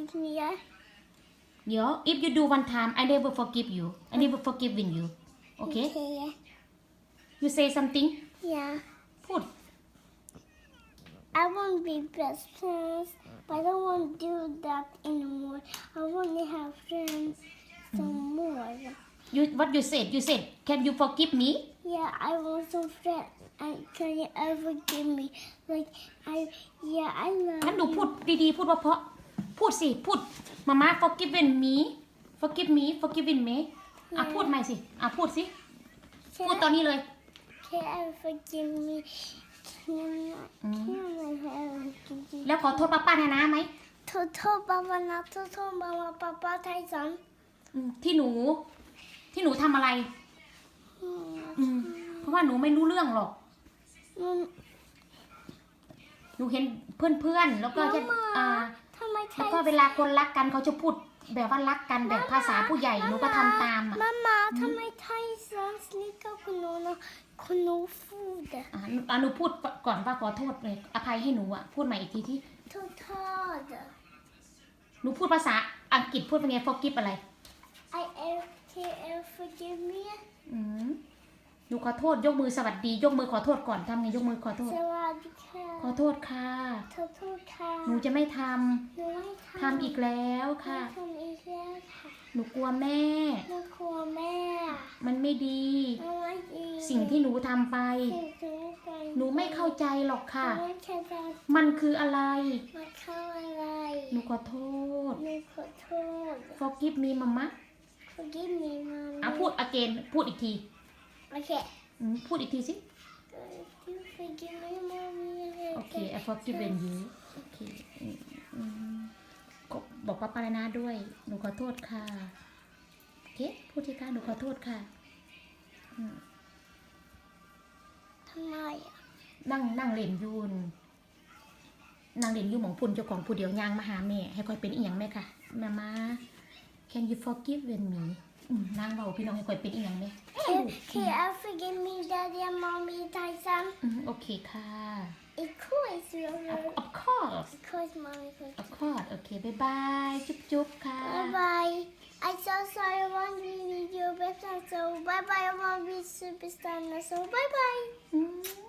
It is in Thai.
with me, yeah? Yeah, if you do one time, I never forgive you. I never forgiving you. Okay? Okay, yeah. You say something? Yeah. พูด I want to be best friends, but I don't want to do that anymore. I want to have friends some more. You what you said? You said, can you forgive me? Yeah, I want some friends. And can you ever give me like I? Yeah, I love. งั้นหนูพูดดีๆ พูดว่าเพราะ พูดสิ พูดมาม่า forgiven me forgive me forgiven me อะพูดใหม่สิ อะพูดสิ Can พูดตอนนี้เลย Can I forgive me? Can I, can I have forgive แล้วขอโทษป้าป้านานาไหม Toto Baba na Toto Mama Papa Tyson. อืมที่หนู ที่หนูทำอะไรอืมเพราะว่าหนูไม่รู้เรื่องหรอก Mm, หนูเห็นเพื่อนๆ แล้วก็จะอ่า Mama แล้วก็ Tyson. เวลาคนรักกันเขาจะพูดแบบว่ารักกันแบบภาษาผู้ใหญ่หนูก็ทำตามอะ Mamma, ta mig Tyson slicka på någon kanonfoder. อะหนูอะหนูพูดก่อนว่าขอโทษเลยอภัยให้หนูอะพูดใหม่อีกทีที่ Total. หนูพูดภาษาอังกฤษพูดเป็นไง forgive อะไร I F K F forgive me. อืม หนูขอโทษยกมือสวัสดี ยกมือขอโทษก่อนทำไงยกมือขอโทษ Sawadika. ขอโทษค่ะ Total. หนูจะไม่ทำหนูไม่ทำอีกแล้วค่ะทำอีกแล้วค่ะหนูกลัวแม่ หนูกลัวแม่มันไม่ดี หนูไม่ดีสิ่งที่หนูทำไป สิ่งที่ไปหนูไม่เข้าใจหรอกค่ะ หนูไม่เข้าใจมันคืออะไรมาเข้าอะไรหนูขอโทษ หนูขอโทษ forgive me มามะ forgive me มาอะพูด again พูดอีกทีโอเคอืมพูดอีกที สิ you forgive me mommy โอเค I forgiven you โอเคอืมอืมก็บอกป้าปานานาด้วย หนูขอโทษค่ะ โอเค พูดทีค่ะหนูขอโทษค่ะทำไมอะนั่งนั่งเล่นอยูนนั่งเล่นอยูหมองพุ่นเจ้าของผู้เดียวยางมาหาแม่ ให้ค่อยเป็นอีหยังแม่ค่ะ แม่มา Can you forgive me อืม นางเบาพี่น้องให้ค่อยเป็นอีหยังแม่ can can I forgive me daddy and mommy Tyson อืมโอเคค่ะ of course of of course of course mommy of course โอเคบายบายจุ๊บจุ๊บค่ะ bye bye I so sorry I want to be with you better so bye bye I want to be superstar now so bye bye อืม